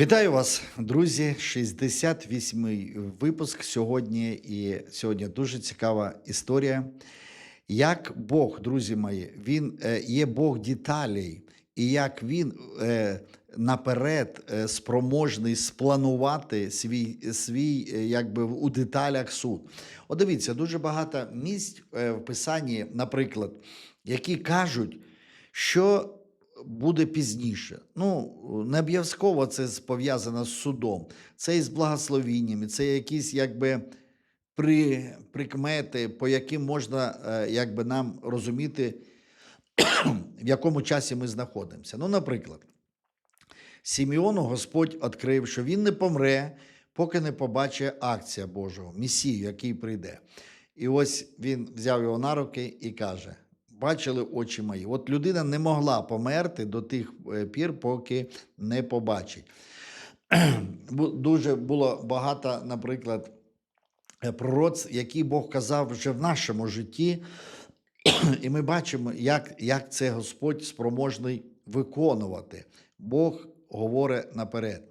Вітаю вас, друзі. 68-й випуск сьогодні. І сьогодні дуже цікава історія. Як Бог, друзі мої, він е, є Бог деталей, і як він е, наперед е, спроможний спланувати свій, свій якби у деталях суд. От дивіться, дуже багато місць в Писанні, наприклад, які кажуть, що буде пізніше. Ну, не обов'язково це пов'язано з судом. Це і з благословіннями, це якісь якби при, прикмети, по яким можна е, якби, нам розуміти, в якому часі ми знаходимося. Ну, наприклад, Сімеону Господь відкрив, що він не помре, поки не побачить акція Божого, Месію, який прийде. І ось він взяв його на руки і каже: Бачили очі мої. От людина не могла померти до тих е, пір, поки не побачить. Дуже було багато, наприклад, е, пророцтв, які Бог казав вже в нашому житті, і ми бачимо, як, як це Господь спроможний виконувати. Бог говорить наперед.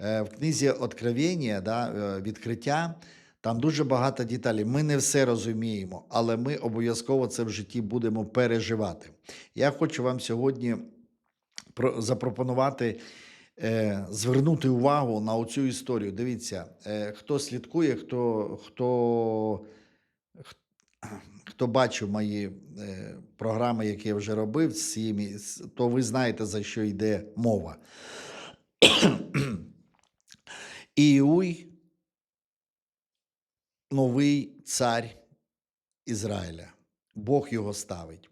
Е, В книзі Откровення, да, відкриття, там дуже багато деталей. Ми не все розуміємо, але ми обов'язково це в житті будемо переживати. Я хочу вам сьогодні запропонувати е, звернути увагу на оцю історію. Дивіться, е, хто слідкує, хто, хто, хто бачив мої е, програми, які я вже робив з цими, то ви знаєте, за що йде мова. Іуй новий цар Ізраїля. Бог його ставить.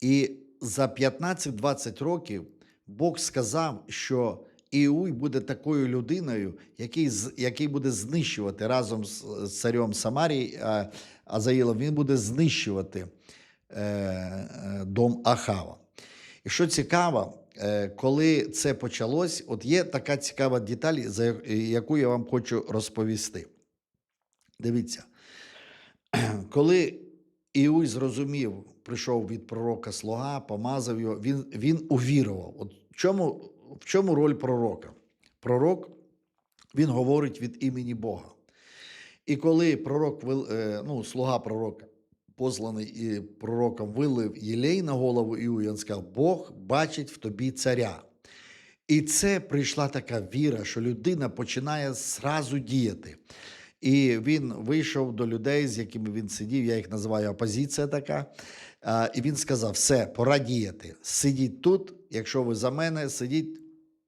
І за 15-20 років Бог сказав, що Іуй буде такою людиною, який, який буде знищувати разом з, царем Самарії Азаїлом, він буде знищувати е, е, дом Ахава. І що цікаво, е, коли це почалось, от є така цікава деталь, за яку я вам хочу розповісти. Дивіться, коли Іуй зрозумів, прийшов від пророка слуга, помазав його, він, він увірував. От в чому, в чому роль пророка? Пророк він говорить від імені Бога. І коли пророк, е, ну, слуга пророка, посланий пророком, вилив єлей на голову Іуя, він сказав: Бог бачить в тобі царя. І це прийшла така віра, що людина починає зразу діяти. І він вийшов до людей, з якими він сидів, я їх називаю опозиція така. І він сказав: все, пора діяти. Сидіть тут, якщо ви за мене, сидіть,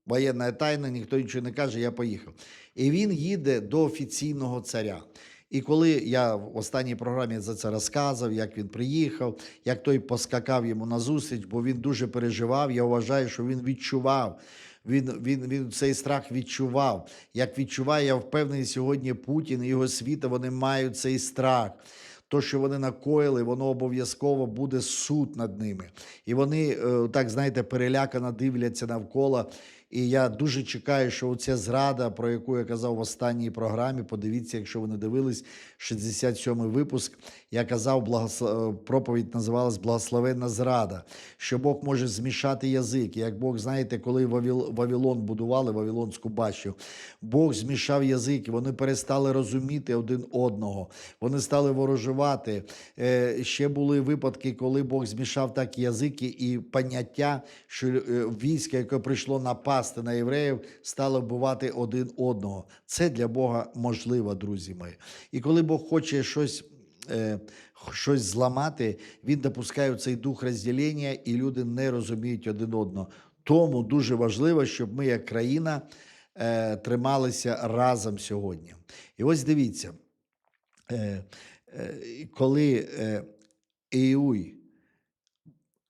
воєнна тайна, ніхто нічого не каже, я поїхав. І він їде до офіційного царя. І коли я в останній програмі за це розказав, як він приїхав, як той поскакав йому на зустріч, бо він дуже переживав. Я вважаю, що він відчував. Він, він, він цей страх відчував. Як відчуває, я впевнений, сьогодні Путін і його світа вони мають цей страх. То, що вони накоїли, воно обов'язково буде суд над ними. І вони, е, так знаєте, перелякано дивляться навколо. І я дуже чекаю, що оця зрада, про яку я казав в останній програмі, подивіться, якщо ви не дивились, 67-й випуск, я казав, благослов... е, проповідь називалась Благословенна зрада, що Бог може змішати язик. Як Бог, знаєте, коли Вавіл... Вавилон будували, Вавилонську башню, Бог змішав язик, і вони перестали розуміти один одного, вони стали ворожувати. Е, Ще були випадки, коли Бог змішав так язики і поняття, що е, військо, яке прийшло напасти на євреїв, стало вбивати один одного. Це для Бога можливо, друзі мої. І коли Бог хоче щось. е, Щось зламати, він допускає цей дух розділення, і люди не розуміють один одного. Тому дуже важливо, щоб ми, як країна, е, трималися разом сьогодні. І ось дивіться, е, коли Іуй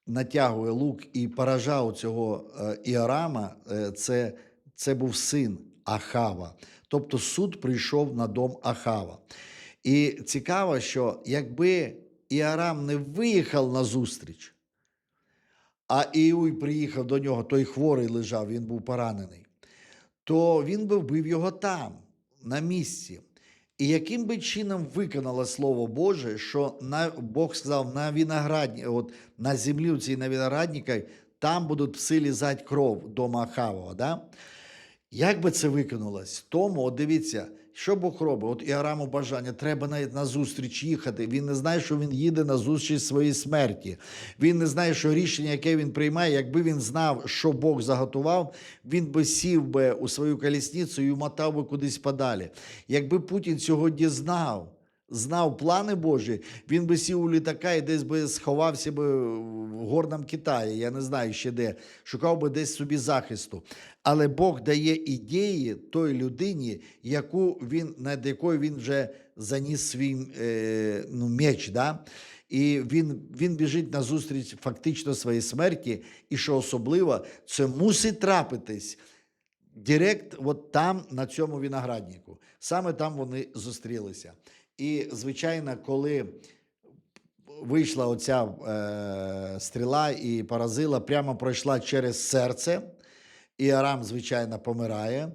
натягує лук і поражав цього е, Іорама, е, це, це був син Ахава. Тобто суд прийшов на дом Ахава. І цікаво, що якби Іорам не виїхав на зустріч, а Іуй приїхав до нього, той хворий лежав, він був поранений, то він би вбив його там, на місці. І яким би чином виконало Слово Боже, що на, Бог сказав, на виноградні, от на землі у цій на виноградниках, там будуть пси лізати кров дома Ахавова. Да? Як би це виконалось? Тому, от дивіться, що Бог робить? От Іараму бажання, треба навіть на зустріч їхати. Він не знає, що він їде на зустріч своїй смерті. Він не знає, що рішення, яке він приймає, якби він знав, що Бог заготував, він би сів би у свою колісницю і мотав би кудись подалі. Якби Путін сьогодні знав, знав плани Божі, він би сів у літака і десь би сховався би в горному Китаї, я не знаю ще де, шукав би десь собі захисту. Але Бог дає ідеї той людині, яку він, над якою він вже заніс свій е, ну, меч. Да? І він, він біжить на зустріч фактично своїй смерті, і що особливо, це мусить трапитись. Директ, от там, на цьому винограднику. Саме там вони зустрілися. І, звичайно, коли вийшла оця е, стріла і поразила, прямо пройшла через серце, і Арам, звичайно, помирає.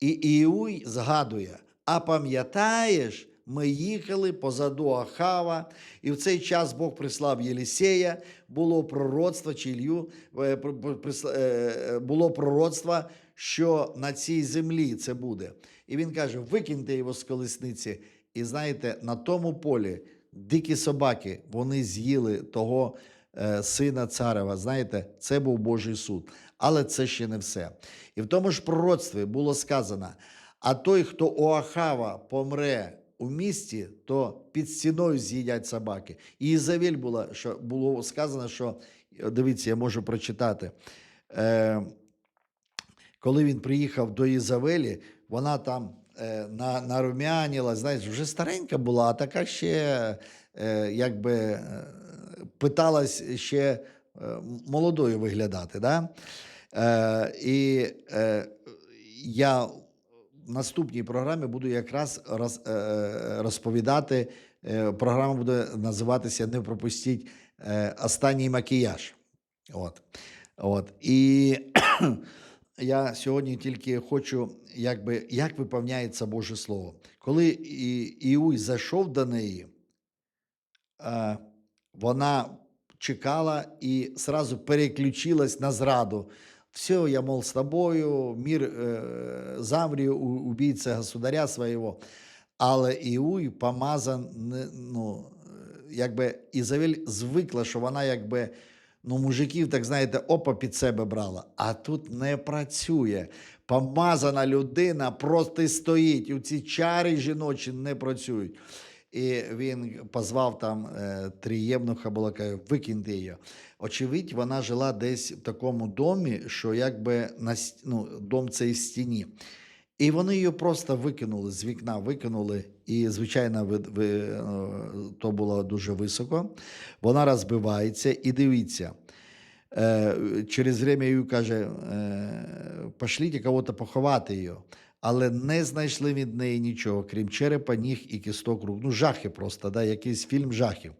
І Іуй згадує: а пам'ятаєш, ми їхали позаду Ахава, і в цей час Бог прислав Єлісея, було пророцтво чи Ілью, е, е, було пророцтво, що на цій землі це буде. І він каже: викиньте його з колесниці. І знаєте, на тому полі дикі собаки вони з'їли того е, сина царева. Знаєте, це був Божий суд. Але це ще не все. І в тому ж пророцтві було сказано: а той, хто у Ахава помре у місті, то під стіною з'їдять собаки. І Ізавель було, що було сказано, що дивіться, я можу прочитати. Е, коли він приїхав до Ізавелі, вона там на, нарум'янила, знаєш, вже старенька була, а така ще е, якби е, питалась ще е, молодою виглядати. Да? Е, і е, я в наступній програмі буду якраз роз, е, розповідати. Е, програма буде називатися Не пропустіть е, останній макіяж. От. От. І я сьогодні тільки хочу, якби, як виповняється Боже Слово. Коли Іуй зайшов до неї, е, вона чекала і сразу переключилась на зраду. Все, я, мол, з тобою, мір е, замрію, убійця государя свого. Але Іуй помазан, ну, якби Ізавель звикла, що вона якби ну, мужиків, так знаєте, опа під себе брала. А тут не працює. Помазана людина просто стоїть. У ці чари жіночі не працюють. І він позвав там е, три євнуха, каже, викиньте її. Очевидь, вона жила десь в такому домі, що якби на ну, дом цей стіні. І вони її просто викинули з вікна, викинули, і, звичайно, ви, ви, е, то було дуже високо. Вона розбивається, і дивіться. Е, через время їй каже: е, пошліть кого-то поховати її. Але не знайшли від неї нічого, крім черепа, ніг і кісток рук. Ну, жахи просто, да, якийсь фільм жахів.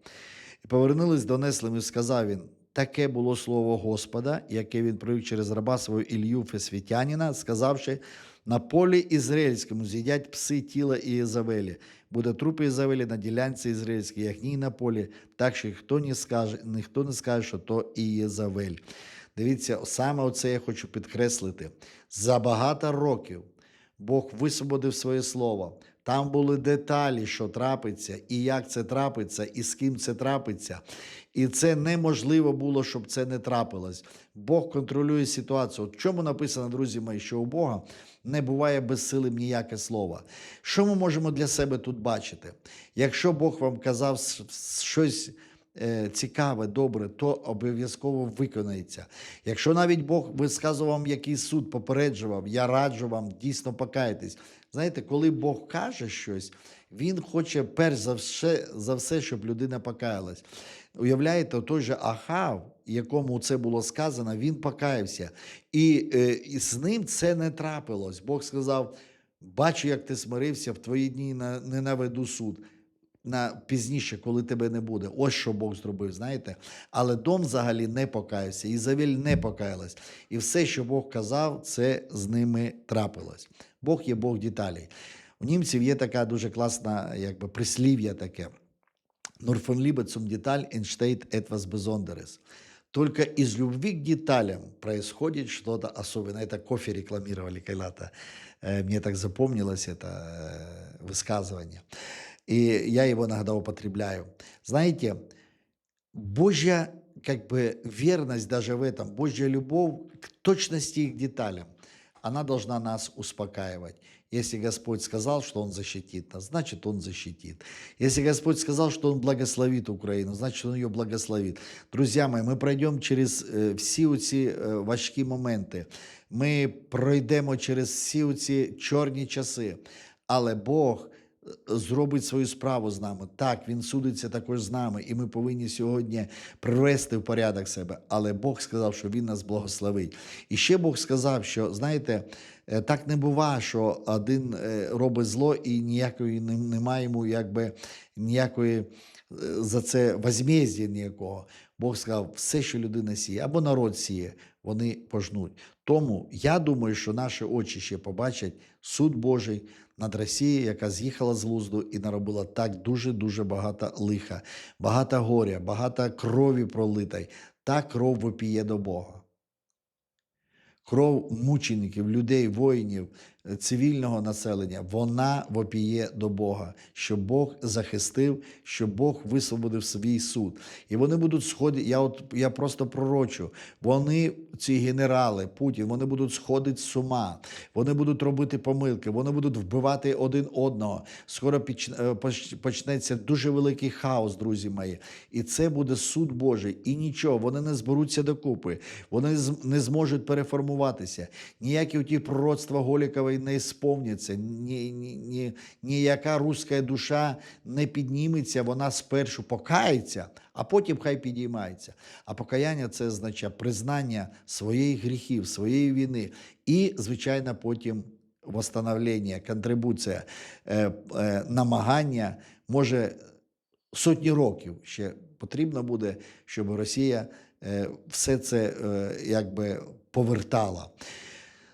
І повернулись до Неслим, і сказав він: таке було слово Господа, яке він привів через раба свого Ілью Фесвітянина, сказавши: на полі Ізраїльському з'їдять пси тіла Ієзавелі. Буде труп Ізавелі на ділянці ізраїльській, як ні на полі, так що ніхто не скаже, ніхто не скаже, що то Ієзавель. Дивіться, саме оце я хочу підкреслити. За багато років Бог висвободив своє слово. Там були деталі, що трапиться, і як це трапиться, і з ким це трапиться. І це неможливо було, щоб це не трапилось. Бог контролює ситуацію. От в чому написано, друзі мої, що у Бога не буває безсилим ніяке слово. Що ми можемо для себе тут бачити? Якщо Бог вам казав щось цікаве, добре, то обов'язково виконається. Якщо навіть Бог висказував якийсь суд, попереджував, я раджу вам дійсно покаятись. Знаєте, коли Бог каже щось, Він хоче перш за все, за все щоб людина покаялась. Уявляєте, той же Ахав, якому це було сказано, він покаявся. І, е, і з ним це не трапилось. Бог сказав: бачу, як ти смирився, в твої дні на- не наведу суд На пізніше, коли тебе не буде. Ось що Бог зробив, знаєте. Але дом взагалі не покаявся, Ізавель не покаялась. І все, що Бог казав, це з ними трапилось. Бог є Бог деталей. У німців є така дуже класна, якби прислів'я таке. Nur von Liebe zum Detail entsteht etwas Besonderes. Только из любви к деталям происходит что-то особенное. Это кофе рекламировали когда-то. Э, Мне так запомнилось это э, высказывание. И я его иногда употребляю. Знаете, Божья как бы верность даже в этом, Божья любовь к точности и к деталям, она должна нас успокаивать. Если Господь сказал, что Он защитит нас, значит Он защитит. Если Господь сказал, что Он благословит Украину, значит Он ее благословит. Друзья мои, ми пройдемо через е, всі ці важкі моменти. Ми пройдемо через всі ці чорні часи. Але Бог зробить свою справу з нами. Так, Він судиться також з нами, і ми повинні сьогодні привести в порядок себе. Але Бог сказав, що Він нас благословить. І ще Бог сказав, що знаєте, е, так не буває, що один е, робить зло і ніякої не- йому якби ніякої е, за це возмездя ніякого. Бог сказав, все, що людина сіє, або народ сіє, вони пожнуть. Тому я думаю, що наші очі ще побачать суд Божий над Росією, яка з'їхала з глузду і наробила так дуже-дуже багато лиха, багато горя, багато крові пролитай. Та кров вопіє до Бога. Кров мучеників, людей, воїнів, цивільного населення, вона вопіє до Бога, щоб Бог захистив, щоб Бог висвободив свій суд. І вони будуть сходити. Я от я просто пророчу. Вони, ці генерали, Путін, вони будуть сходити з ума, вони будуть робити помилки, вони будуть вбивати один одного. Скоро е, почнеться дуже великий хаос, друзі мої. І це буде суд Божий. І нічого, вони не зберуться докупи, вони не зможуть переформуватися. Ніякі ті пророцтва Голікової не сповняться, ні, ні, ні, ніяка руська душа не підніметься, вона спершу покається, а потім хай підіймається. А покаяння це означає признання своїх гріхів, своєї вини і, звичайно, потім восстановлення, контрибуція, е, е, намагання може сотні років ще потрібно буде, щоб Росія е, все це е, якби повертала.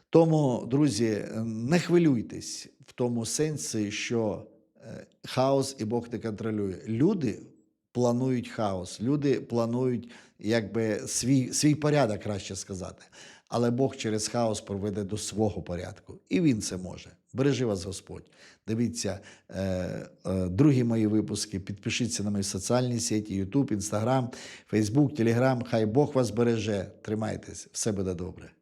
Тому, друзі, не хвилюйтесь в тому сенсі, що е, хаос і Бог не контролює. Люди планують хаос, люди планують якби свій, свій порядок, краще сказати. Але Бог через хаос проведе до свого порядку. І він це може. Бережи вас Господь. Дивіться е, е, другі мої випуски. Підпишіться на мої соціальні сеті: YouTube, Instagram, Facebook, Telegram. Хай Бог вас береже. Тримайтесь, все буде добре.